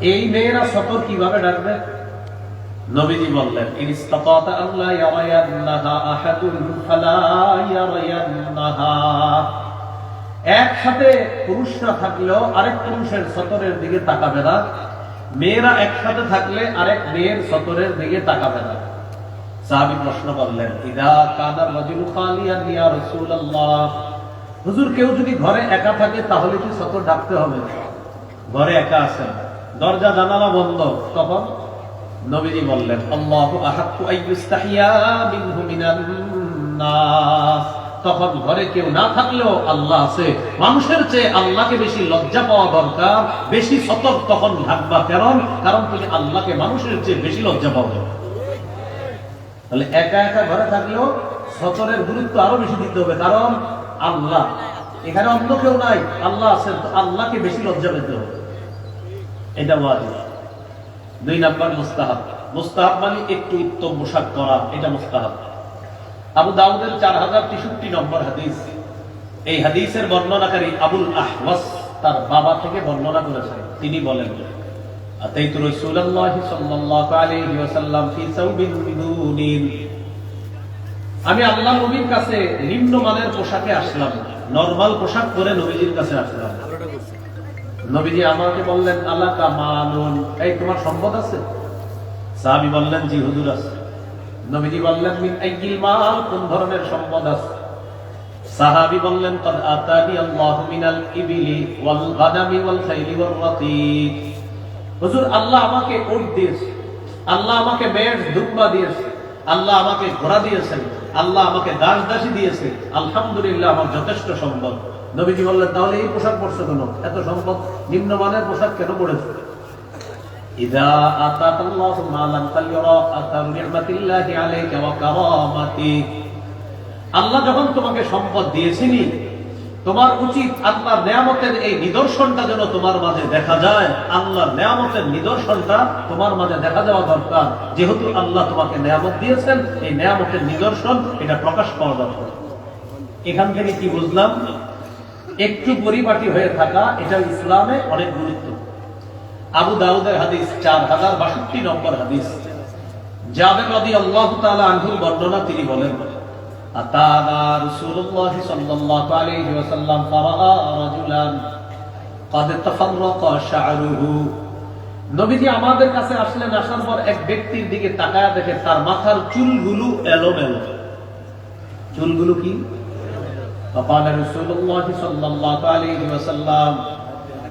এই মেয়েরা সতর কীভাবে ডাকবে? নবীজি বললেন, ইন ইসতাতাতা আল্লাহ ইয়ারায়ান্নাহা আহাদুন ফালা ইয়ারায়ান্নাহা। একসাথে পুরুষরা থাকলেও আরেক পুরুষের সতরের দিকে তাকাবে না। মেয়েরা একসাথে থাকলে আরেক মেয়ের সতরের দিকে তাকাবে না। সাহাবী প্রশ্ন করলেন, ইদা কাদার রাজুলু খালিয়ান ইয়া রাসূলুল্লাহ? হুজুর, কেউ যদি ঘরে একা থাকে তাহলে কি সতর ডাকতে হবে? ঘরে একা আছেন? দরজা জানালা বন্ধ। তখন নবীজি বললেন, আল্লাহু তখন ঘরে কেউ না থাকলেও আল্লাহ আছে। মানুষের চেয়ে আল্লাহকে বেশি লজ্জা পাওয়া দরকার, বেশি সতর্ক তখন থাকবা কারণ কারণ তুমি আল্লাহকে মানুষের চেয়ে বেশি লজ্জা দরকার তাহলে একা একা ঘরে থাকলেও সতরের গুরুত্ব আরও বেশি দিতে হবে, কারণ আল্লাহ, এখানে অন্য কেউ নাই, আল্লাহ আছে আল্লাহকে বেশি লজ্জা পেতে হবে। এটা ওয়াজিব দুই নাম্বার মুস্তাহাব মুস্তাহাব মানে একটু উত্তম পোশাক পরা এটা মুস্তাহাব আবু দাউদের চার হাজার তেষট্টি নম্বর হাদিস এই হাদিসের বর্ণনাকারী আবুল আহওয়াস তার বাবা থেকে বর্ণনা করেছেন তিনি বলেন أتيت رسول الله صلى الله عليه وسلم في ثوب بدون আমি আল্লাহ নবীর কাছে নিম্ন মানের পোশাকে আসলাম নরমাল পোশাক পরে নবীজির কাছে আসলাম নবীজি আমাকে বললেন, আল্লাহ কামানুন এই, তোমার সম্পদ আছে? সাহাবী বললেন, জি, হুজুর আছে। নবীজি বললেন, মিন আইয়িল মাল, কোন ধরনের সম্পদ আছে? সাহাবী বললেন, কদ আতানি আল্লাহু মিনাল ইবিলি ওয়াল গানামি ওয়াল খাইলি ওয়াল রাতিক। হুজুর, আল্লাহ আমাকে উট দিয়েছে। আল্লাহ আমাকে মেয়ের দুম্বা দিয়েছে। আল্লাহ আমাকে ঘোড়া দিয়েছেন। আল্লাহ আমাকে দাস দাসী দিয়েছে। আলহামদুলিল্লাহ, আমার যথেষ্ট সম্পদ। নবীজি বললেন তাহলে এই পোশাক পরছো কেন এত সম্পদ নিম্নমানের পোশাক কেন পড়েছে إذا آتاك الله مالا فليرى أثر نعمة الله عليك وكرامته আল্লাহ যখন তোমাকে সম্পদ দিয়েছিনি তোমার উচিত আল্লাহর নেয়ামতের এই নিদর্শনটা যেন তোমার মাঝে দেখা যায় আল্লাহর নেয়ামতের নিদর্শনটা তোমার মাঝে দেখা যাওয়া দরকার যেহেতু আল্লাহ তোমাকে নেয়ামত দিয়েছেন এই নেয়ামতের নিদর্শন এটা প্রকাশ পাওয়া দরকার এখান থেকে কি বুঝলাম একটু পরিপাটি হয়ে থাকা এটা ইসলামে অনেক গুরুত্ব আবু দাউদের হাদিস চার হাজার বাষট্টি নম্বর হাদিস জাবের রদি আল্লাহ তাআলা আনহুর বর্ণনা তিনি বলেন أتانا رسول الله صلى الله عليه وسلم فرأى رجلا قد تفرق شعره নবীজি আমাদের কাছে আসলেন আসার পর এক ব্যক্তির দিকে তাকায় দেখে তার মাথার চুলগুলো এলোমেলো চুলগুলো কি فقال رسول الله صلى الله عليه وسلم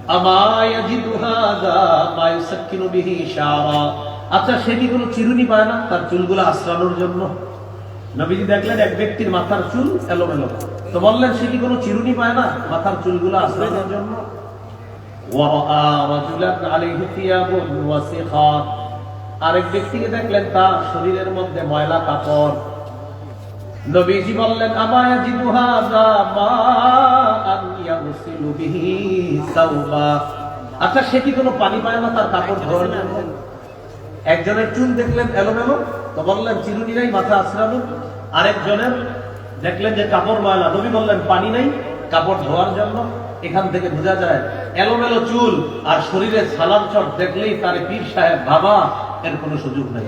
أما يجد هذا ما يسكن به شعرا আচ্ছা সে কি কোনো চিরুনি পায় না তার চুলগুলো আশ্রানোর জন্য নবীজি দেখলেন এক ব্যক্তির মাথার চুল এলোমেলো তো বললেন সে কি কোনো চিরুনি পায় না মাথার চুলগুলো আশ্রানোর জন্য ওয়ারা রাজুলান আলাইহি থিয়াবুন ওয়াসিখা আরেক ব্যক্তিকে দেখলেন তার শরীরের মধ্যে ময়লা কাপড় নবীজি বললেন আমায়া জিদু মা আন ইয়াগসিলু বিহি সাওবা? আচ্ছা সে কি কোনো পানি পায় না তার কাপড় ধোয়ার জন্য? একজনের চুল দেখলেন এলোমেলো, তো বললেন চিরুনি নাই মাথা আশ্রানো আরেকজনের দেখলেন যে কাপড় ময়লা নবী বললেন, পানি নাই, কাপড় ধোয়ার জন্য। এখান থেকে বোঝা যায়, এলোমেলো চুল আর শরীরে সালাম চট দেখলেই তার পীর সাহেব, বাবা, এর কোনো সুযোগ নেই।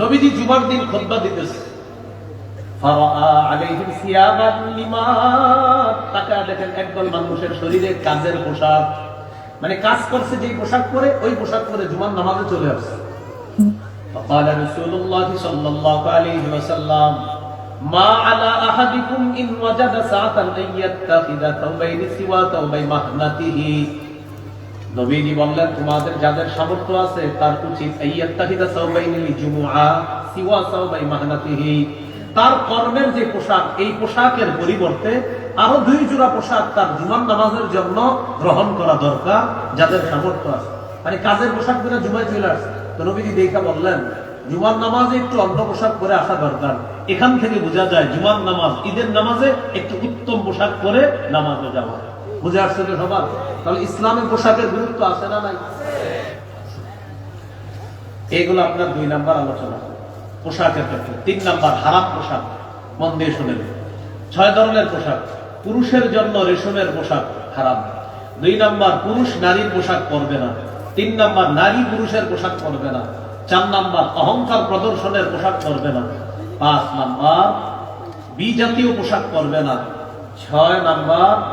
নবীজি জুমার দিন খুতবা দিতেছে ফারাআ আলাইহিম সিয়াবান লিমা তাকা দেখেন একদল মানুষের শরীরে কাজের পোশাক মানে কাজ করছে যে পোশাক পরে ওই পোশাক পরে জুমার নামাজে চলে আসছে فقال رسول الله صلى الله عليه وسلم ما على احدكم ان وجد ساعه ان يتخذ ثوبين سوى ثوبي مهنته নবীজি বললেন, তোমাদের যাদের সামর্থ্য আছে, তার উচিত তার কর্মের যে পোশাক, এই পোশাকের পরিবর্তে আরও দুই জোড়া পোশাক তার জুমান নামাজের জন্য গ্রহণ করা দরকার, যাদের সামর্থ্য আছে। মানে কাজের পোশাক করে জুমায় চলে আসছে। তো নবীজি দেখা বললেন, জুমার নামাজে একটু অন্য পোশাক পরে আসা দরকার। এখান থেকে বোঝা যায়, জুমার নামাজ, ঈদের নামাজে একটু উত্তম পোশাক পরে নামাজে যাওয়া। বুঝে আসছে তো সবার? তাহলে ইসলামের পোশাকের গুরুত্ব আছে না নাই? আপনার দুই নাম্বার আলোচনা। পোশাকের ক্ষেত্রে। তিন নাম্বার, হারাম পোশাক। মন দিয়ে শুনে নিন। ছয় ধরনের পোশাক। পুরুষের জন্য রেশমের পোশাক হারাম। দুই নাম্বার, পুরুষ নারীর পোশাক পরবে না। তিন নাম্বার, নারী পুরুষের পোশাক পরবে না। চার নাম্বার, অহংকার প্রদর্শনের পোশাক পরবে না। পাঁচ নাম্বার, বিজাতীয় পোশাক পরবে না। ছয় নাম্বার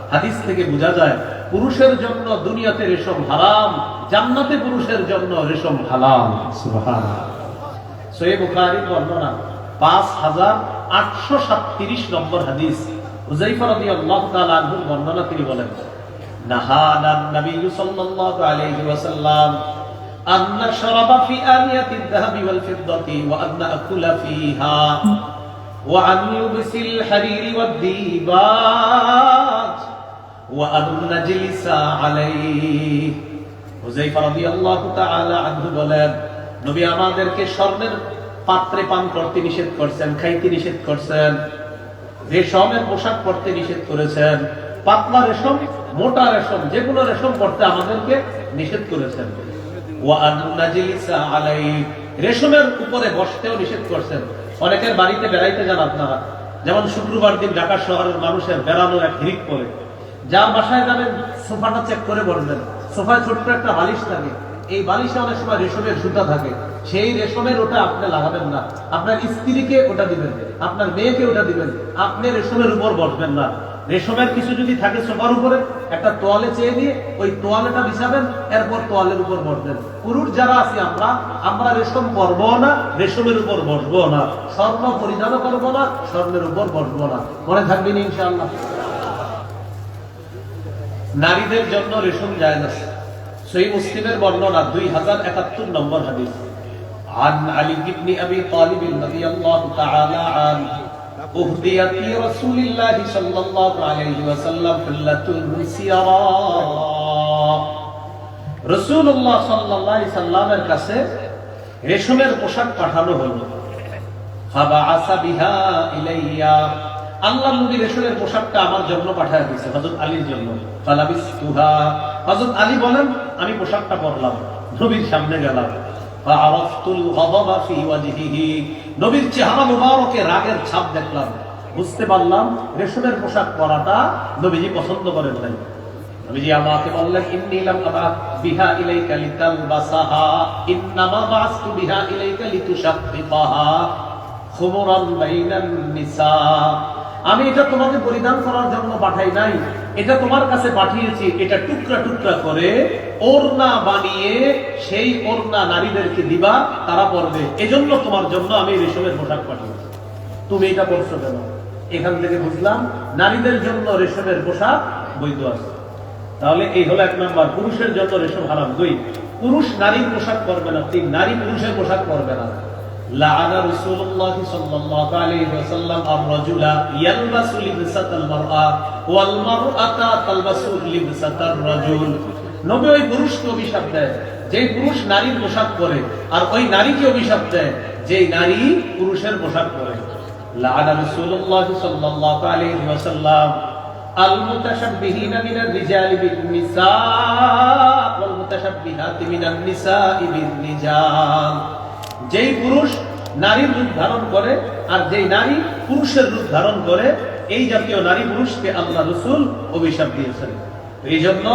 হাদিস থেকে বোঝা যায় পুরুষের জন্য দুনিয়াতে রেশম হারাম জান্নাতে পুরুষের জন্য রেশম হালাল সুবহানাল্লাহ সহি বুখারীর বর্ণনা পাঁচ হাজার আটশো সাতত্রিশ নম্বর হাদিস হুজাইফা রাদিয়াল্লাহু তাআলা আনহুর বর্ণনা তিনি বলেন নাহানা নবী সাল্লাল্লাহু আলাইহি ওয়াসাল্লাম আন নাশরাবা ফি আনিয়াতি الذهب والفضة وأن نأكل فيها وعن لبس الحرير والديباج আমাদেরকে স্বর্ণের পাত্রে পান করতে নিষেধ করছেন, খাইতে নিষেধ করছেন। রেশমের পোশাক নিষেধ করেছেন, পাতলা রেশম, মোটা রেশম যে কোনো রেশম পরতে আমাদেরকে নিষেধ করেছেন। রেশমের উপরে বসতেও নিষেধ করছেন। অনেকের বাড়িতে বেড়াইতে যান আপনারা। যেমন শুক্রবার দিন ঢাকা শহরের মানুষের বেড়ানো এক হিরিক করে যার বাসায় যাবেন, সোফাটা চেক করে বসবেন। সোফায় ছোট্ট একটা বালিশ থাকে এই বালিশে অনেক সময় রেশমের সুতা থাকে। সেই রেশমের ওটা আপনি লাগাবেন না। আপনার স্ত্রীকে ওটা দিবেন। আপনার মেয়েকে ওটা দিবেন। আপনি রেশমের উপর বসবেন না। রেশমের কিছু যদি থাকে সোফার উপরে, একটা তোয়ালে চেয়ে দিয়ে ওই তোয়ালেটা বিছাবেন, এরপর তোয়ালের উপর বসবেন। পুরুষ যারা আছি আমরা আমরা রেশম করব না, রেশমের উপর বসবো না। স্বর্ণ পরিধানও করব না, স্বর্ণের উপর বসবো না। মনে থাকবেন ইনশাআল্লাহ। নারীদের জন্য রেশম যায় না সই মুসলিমের বর্ণনা দুই হাজার একাত্তর নম্বর হাদিস عن علي بن ابي طالب رضي الله تعالى عنه اهديت لرسول الله صلى الله عليه وسلم حلة سيراء رسول الله صلى الله عليه وسلم কাছে রেশমের পোশাক পাঠানো হলো ফাবাআস বিহা ইলাইয়া আল্লাহ নবী রেশমের পোশাকটা আমার জন্য পাঠায় দিয়েছে, হযরত আলীর জন্য। হযরত আলী বলেন, আমি পোশাকটা পরলাম, নবীর সামনে গেলাম। মুবারকে রাগের ছাপ দেখলাম। বুঝতে পারলাম পোশাক পরাটা পছন্দ করেন আমাকে বললেন বিহা বিহা আমি এটা তোমাকে পরিধান করার জন্য পাঠাই নাই। এটা তোমার কাছে পাঠিয়েছি। এটা টুকরা টুকরা করে ওড়না বানিয়ে সেই ওড়না নারীদেরকে দিবা, তারা পরবে এজন্য তোমার জন্য আমি রেশমের পোশাক পাঠিয়েছি। তুমি এটা পরছো কেন? এখান থেকে বুঝলাম, নারীদের জন্য রেশমের পোশাক বৈধ আছে। তাহলে এই হলো এক নাম্বার, পুরুষের জন্য রেশম হারাম। দুই, পুরুষ নারীর পোশাক পরবে না। তিন, নারী পুরুষের পোশাক পরবে না। لعن رسول الله صلى الله عليه وسلم الرجل يلبس لبسة المرأة والمرأة تلبس لبسة الرجل নবী ওই পুরুষকে অভিশাপ দেয় যে পুরুষ নারীর পোশাক পরে আর ওই নারীকে অভিশাপ দেয় যে নারী পুরুষের পোশাক পরে لعن رسول الله صلى الله عليه وسلم المتشبهين من الرجال بالنساء والمتشبهات من النساء بالرجال যেই পুরুষ নারীর রূপ ধারণ করে আর যেই নারী পুরুষের রূপ ধারণ করে, এই জাতীয় নারী পুরুষকে আল্লাহ রসুল অভিশাপ দিয়েছেন। এই জন্য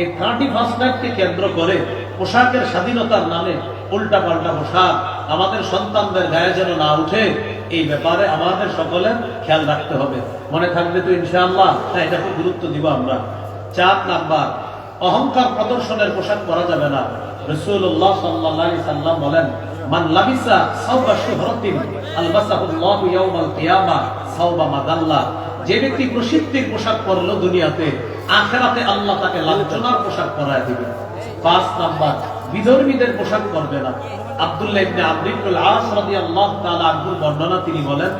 এই থার্টি ফার্স্ট নাইটকে কেন্দ্র করে পোশাকের স্বাধীনতার নামে উল্টা পাল্টা পোশাক আমাদের সন্তানদের গায়ে যেন না উঠে, এই ব্যাপারে আমাদের সকলে খেয়াল রাখতে হবে। মনে থাকবে তো ইনশাআল্লাহ হ্যাঁ এটা খুব গুরুত্ব দিব আমরা। চার নাম্বার, অহংকার প্রদর্শনের পোশাক পরা যাবে না। রাসূলুল্লাহ সাল্লাল্লাহু আলাইহি সাল্লাম বলেন যে ব্যক্তি প্রসিদ্ধির পোশাক পরলো দুনিয়াতে, আখেরাতে আল্লাহ তাকে লাঞ্ছনার পোশাক পরায় দিবে। পাঁচ নাম্বার, বিধর্মীদের পোশাক পরবে না। আব্দুল্লাহ ইবনে ইবনুল আস রাদিয়াল্লাহু তাআলা বর্ণনা তিনি বলেন